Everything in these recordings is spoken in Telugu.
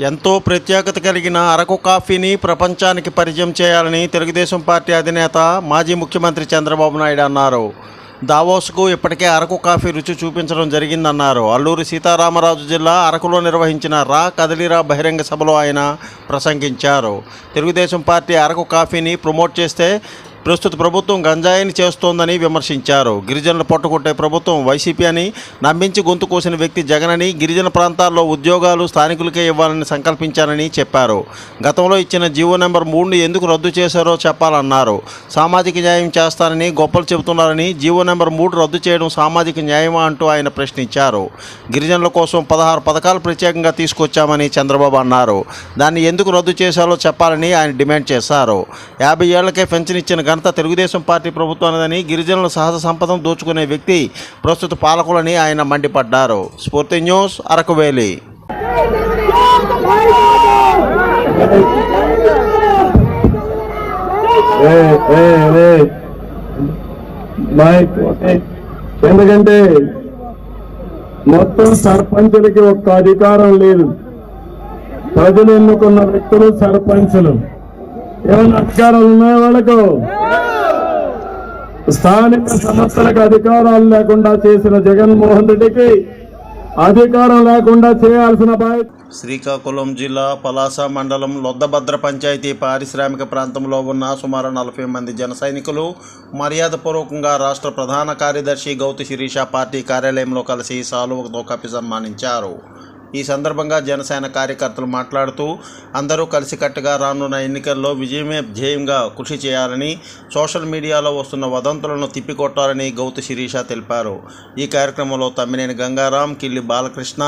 ఎంతో ప్రత్యేకత కలిగిన అరకు కాఫీని ప్రపంచానికి పరిచయం చేయాలని తెలుగుదేశం పార్టీ అధినేత మాజీ ముఖ్యమంత్రి చంద్రబాబు నాయుడు అన్నారు. దావోస్కు ఇప్పటికే అరకు కాఫీ రుచి చూపించడం జరిగిందన్నారు. అల్లూరి సీతారామరాజు జిల్లా అరకులో నిర్వహించిన రా కదలిరా బహిరంగ సభలో ఆయన ప్రసంగించారు. తెలుగుదేశం పార్టీ అరకు కాఫీని ప్రమోట్ చేస్తే ప్రస్తుత ప్రభుత్వం గంజాయిని చేస్తోందని విమర్శించారు. గిరిజనులు పట్టుకుంటే ప్రభుత్వం వైసీపీ అని నమ్మించి గొంతు కోసిన వ్యక్తి జగనని గిరిజన ప్రాంతాల్లో ఉద్యోగాలు స్థానికులకే ఇవ్వాలని సంకల్పించారని చెప్పారు. గతంలో ఇచ్చిన జీవో నెంబర్ మూడుని ఎందుకు రద్దు చేశారో చెప్పాలన్నారు. సామాజిక న్యాయం చేస్తానని గొప్పలు చెబుతున్నారని జీవో నెంబర్ మూడు రద్దు చేయడం సామాజిక న్యాయమా అంటూ ఆయన ప్రశ్నించారు. గిరిజనుల కోసం పదహారు పథకాలు ప్రత్యేకంగా తీసుకొచ్చామని చంద్రబాబు అన్నారు. దాన్ని ఎందుకు రద్దు చేశారో చెప్పాలని ఆయన డిమాండ్ చేశారు. యాభై ఏళ్ళకే పెన్షన్ ఇచ్చిన ఘనత తెలుగుదేశం పార్టీ ప్రభుత్వానిదని గిరిజనుల సహజ సంపదను దోచుకునే వ్యక్తి ప్రస్తుత పాలకులని ఆయన మండిపడ్డారు. స్ఫూర్తి న్యూస్ అరకువేలి. ఎందుకంటే మొత్తం సర్పంచులకి ఒక్క అధికారం లేదు. ప్రజలు ఎన్నుకున్న వ్యక్తులు సర్పంచులు. ఏమైనా అధికారాలు ఉన్నాయా వాళ్ళకు? స్థానిక సంస్థలకు అధికారాలు లేకుండా చేసిన జగన్మోహన్ రెడ్డికి అధికారం లేకుండా చేయాల్సిన బాధ్యత శ్రీకాకుళం జిల్లా పలాస మండలం లొద్దభద్ర పంచాయతీ పారిశ్రామిక ప్రాంతంలో ఉన్న సుమారు నలభై మంది జన సైనికులు మర్యాదపూర్వకంగా రాష్ట్ర ప్రధాన కార్యదర్శి గౌతి శిరీష పార్టీ కార్యాలయంలో కలిసి సాలువతో కప్పి సన్మానించారు. ఈ సందర్భంగా జనసేన కార్యకర్తలు మాట్లాడుతూ అందరూ కలిసికట్టుగా రానున్న ఎన్నికల్లో విజయమే ధ్యేయంగా కృషి చేయాలని సోషల్ మీడియాలో వస్తున్న వదంతులను తిప్పికొట్టాలని గౌతు శిరీష తెలిపారు. ఈ కార్యక్రమంలో తమ్మినేని గంగారాం కిల్లి బాలకృష్ణ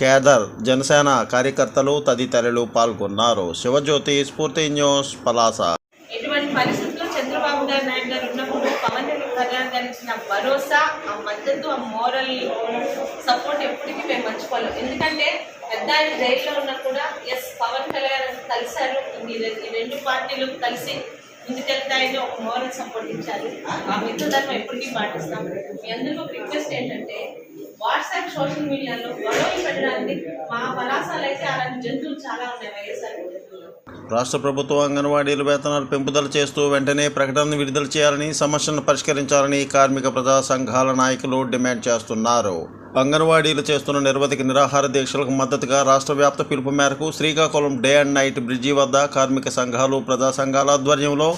కేదర్ జనసేన కార్యకర్తలు తదితరులు పాల్గొన్నారు. శివజ్యోతి స్ఫూర్తి న్యూస్ పలాస ఎటువంటి పరిస్థితుల్లో చంద్రబాబు గారు నాయుడు గారు ఉన్నప్పుడు పవన్ కళ్యాణ్ గారు ఇచ్చిన భరోసా ఆ మద్దతు ఆ మోరల్ సపోర్ట్ ఎప్పటికీ మేము మర్చిపోలేం ఎందుకంటే పెద్ద ఆయన జైల్లో ఉన్నా కూడా ఎస్ పవన్ కళ్యాణ్ కలిశారు. ఈ ఈ రెండు పార్టీలు కలిసి ముందుకెళ్తాయని ఒక మోరల్ సపోర్ట్ ఇచ్చారు. ఆ మిత్రధర్మం ఎప్పటికీ పాటిస్తాం. మీ అందరికీ ఒక రిక్వెస్ట్ ఏంటంటే వాట్సాప్ సోషల్ మీడియాలో గొడవలు పెట్టడానికి మా పలాసాలు అయితే అలాంటి జంతువులు చాలా ఉన్నాయి వైఎస్ఆర్ జంతువులు రాష్ట్ర ప్రభుత్వం అంగన్వాడీల వేతనాలు పెంపుదల చేస్తూ వెంటనే ప్రకటన విడుదల చేయాలని సమస్యలను పరిష్కరించాలని కార్మిక ప్రజా సంఘాల నాయకులు డిమాండ్ చేస్తున్నారు. అంగన్వాడీలు చేస్తున్న నిరవధిక నిరాహార దీక్షలకు మద్దతుగా రాష్ట్ర వ్యాప్త పిలుపు మేరకు Srikakulam day and night bridge వద్ద కార్మిక సంఘాలు ప్రజా సంఘాల ఆధ్వర్యంలో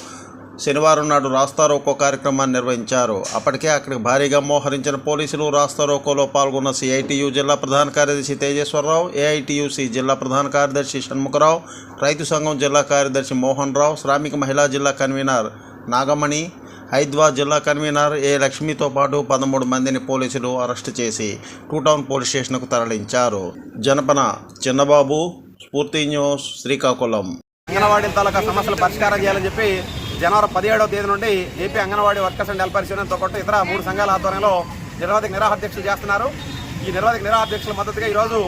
శనివారం నాడు రాస్తారోకో కార్యక్రమాన్ని నిర్వహించారు. అప్పటికే అక్కడికి భారీగా మోహరించిన పోలీసులు రాస్తారోకోలో పాల్గొన్న సిఐటియు జిల్లా ప్రధాన కార్యదర్శి తేజేశ్వరరావు ఏఐటియుసి జిల్లా ప్రధాన కార్యదర్శి షణ్ముఖరావు రైతు సంఘం జిల్లా కార్యదర్శి మోహన్ రావు శ్రామిక మహిళా జిల్లా కన్వీనర్ నాగమణి హైద్వా జిల్లా కన్వీనర్ ఏ లక్ష్మితో పాటు పదమూడు మందిని పోలీసులు అరెస్టు చేసి టూ టౌన్ పోలీస్ స్టేషన్కు తరలించారు. జనపన చిన్నబాబు స్ఫూర్తి న్యూస్ శ్రీకాకుళం. అంగన్వాడీ తాలూకా సమస్యలు పరిష్కారం చేయాలని చెప్పి జనవరి పదిహేడవ తేదీ నుండి AP anganwadi workers and helpers యూనియన్తో పాటు ఇతర మూడు సంఘాల ఆధ్వర్యంలో నిరవధిక నిరాహాధ్యక్షులు చేస్తున్నారు. ఈ నిరవధిక నిరాహాధ్యక్షుల మద్దతుగా ఈరోజు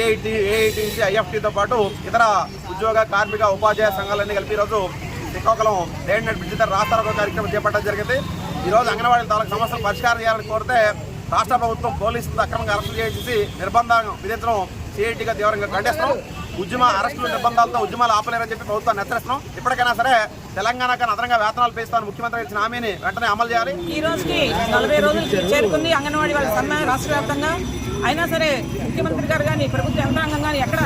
ఏఐటీ ఏఐటీసీ ఐఎఫ్టీతో పాటు ఇతర ఉద్యోగ కార్మిక ఉపాధ్యాయ సంఘాలన్నీ కలిపి ఈరోజు శ్రీకాకుళం రేడ్ నెట్ బ్రిడ్జ్ దగ్గర కార్యక్రమం చేపట్టడం జరిగింది. ఈరోజు అంగన్వాడీ తాలూకు సమస్యలు పరిష్కారం చేయాలని కోరితే రాష్ట్ర ప్రభుత్వం పోలీసులతో అక్రమంగా అరెస్టు చేసి నిర్బంధం విధించడం సిఐటిగా తీవ్రంగా ఖండిస్తున్నాం. ఉద్యమ అరెస్టులు నిర్బంధాలతో ఉద్యమాలు ఆపలేరని చెప్పి ప్రభుత్వాన్ని హెచ్చరిస్తున్నాం. ఇప్పటికైనా సరే తెలంగాణ కన్నా అదనంగా వేతనాలు పెంచుతాను ముఖ్యమంత్రి ఇచ్చిన హామీని వెంటనే అమలు చేయాలి. ఈ రోజుకి నలభై రోజులు చేరుకుంది అంగన్వాడీ వాళ్ళ సమ్మె రాష్ట్ర వ్యాప్తంగా. అయినా సరే ముఖ్యమంత్రి గారు కానీ ప్రభుత్వ యంత్రాంగం కానీ ఎక్కడ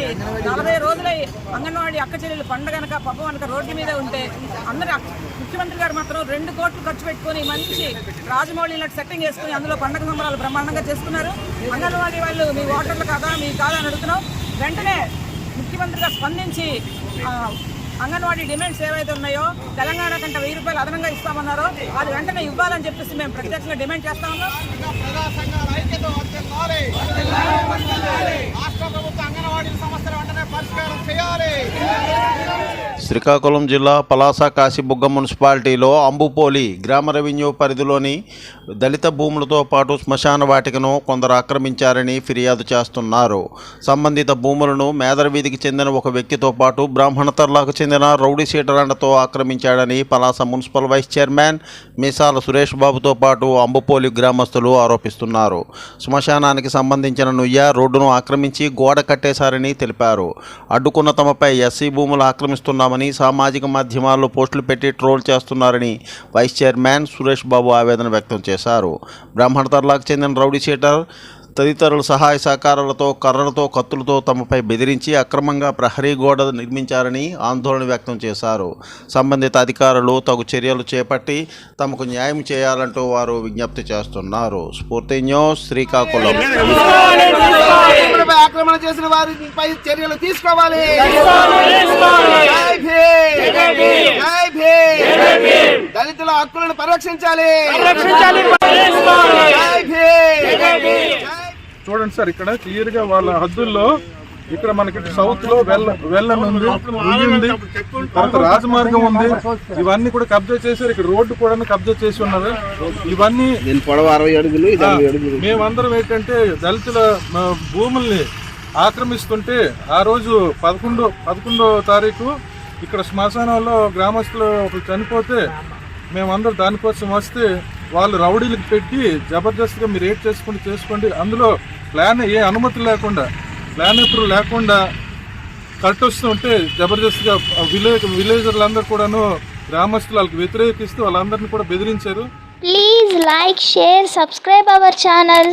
అందుకని నలభై రోజులై అంగన్వాడీ అక్క చెల్లెలు పండుగ కనుక పప్పు కనుక రోడ్డు మీద ఉంటే అందరూ ముఖ్యమంత్రి గారు మాత్రం రెండు కోట్లు ఖర్చు పెట్టుకొని మంచి రాజమౌళి లాంటి సెట్టింగ్ వేసుకుని అందులో పండుగ సంబరాలు బ్రహ్మాండంగా చేసుకున్నారు. అంగన్వాడీ వాళ్ళు మీ ఓటర్లు కాదా మీ కాదా అని అడుగుతున్నాం. వెంటనే ముఖ్యమంత్రిగా స్పందించి అంగన్వాడీ డిమాండ్స్ ఏవైతే ఉన్నాయో తెలంగాణ కంటే వెయ్యి రూపాయలు అదనంగా ఇస్తామన్నారో అది వెంటనే ఇవ్వాలని చెప్పేసి మేము ప్రత్యక్షంగా డిమాండ్ చేస్తా ఉన్నాం. అంగన్వాడీ సమస్యలు వెంటనే పరిష్కారం చేయాలి. శ్రీకాకుళం జిల్లా పలాస కాశీబుగ్గ మున్సిపాలిటీలో అంబుపోలి గ్రామ రెవెన్యూ పరిధిలోని దళిత భూములతో పాటు శ్మశాన వాటికను కొందరు ఆక్రమించారని ఫిర్యాదు చేస్తున్నారు. సంబంధిత భూములను మేదరవీధికి చెందిన ఒక వ్యక్తితో పాటు బ్రాహ్మణ తర్లాకు చెందిన రౌడీ సీటరాండతో ఆక్రమించాడని Palasa municipal vice chairman Meesala Suresh బాబుతో పాటు అంబుపోలి గ్రామస్తులు ఆరోపిస్తున్నారు. శ్మశానానికి సంబంధించిన నుయ్య రోడ్డును ఆక్రమించి గోడ కట్టేశారని తెలిపారు. అడ్డుకున్న తమపై ఎస్సీ భూములు చేస్తున్నామని సామాజిక మాధ్యమాల్లో పోస్టులు పెట్టి ట్రోల్ చేస్తున్నారని వైస్ చైర్మన్ సురేష్ బాబు ఆవేదన వ్యక్తం చేశారు. బ్రాహ్మణ తర్లాకు చెందిన రౌడీ షీటర్ తదితరుల సహాయ సహకారాలతో కర్రలతో కత్తులతో తమపై బెదిరించి అక్రమంగా ప్రహరీ గోడ నిర్మించారని ఆందోళన వ్యక్తం చేశారు. సంబంధిత అధికారులు తగు చర్యలు చేపట్టి తమకు న్యాయం చేయాలంటూ వారు విజ్ఞప్తి చేస్తున్నారు. స్ఫూర్తి న్యూస్ శ్రీకాకుళం. ఆక్రమణ చేసిన వారిపై చర్యలు తీసుకోవాలి. దళితుల హక్కులను పరిరక్షించాలి. జై భీమ్. జై చూడండి సార్ ఇక్కడ క్లియర్గా వాళ్ళ హద్దుల్లో ఇక్కడ మనకి సౌత్లో వెల్ల వెల్లని ఉంది ఉయ్యి ఉంది తర్వాత రాజమార్గం ఉంది. ఇవన్నీ కూడా కబ్జా చేశారు. ఇక్కడ రోడ్డు కూడా కబ్జా చేసి ఉన్నారు. ఇవన్నీ ఆ, మేమందరం ఏంటంటే దళితుల భూముల్ని ఆక్రమిస్తుంటే ఆ రోజు పదకొండు పదకొండో తారీఖు ఇక్కడ శ్మశానంలో గ్రామస్తులు ఒకరు చనిపోతే మేమందరం దానికోసం వస్తే వాళ్ళు రౌడీలకు పెట్టి జబర్దస్త్గా మీరు ఏడ్ చేసుకుంటే చేసుకోండి. అందులో ప్లాన్ ఏ అనుమతి లేకుండా ప్లాన్ ఎప్పుడు లేకుండా కట్టొస్తుంటే జబర్దస్త్గా విలేజ్ విలేజర్లందరూ కూడాను గ్రామస్తులు వాళ్ళకి వ్యతిరేకిస్తూ వాళ్ళందరినీ కూడా బెదిరించారు. Please like share subscribe our channel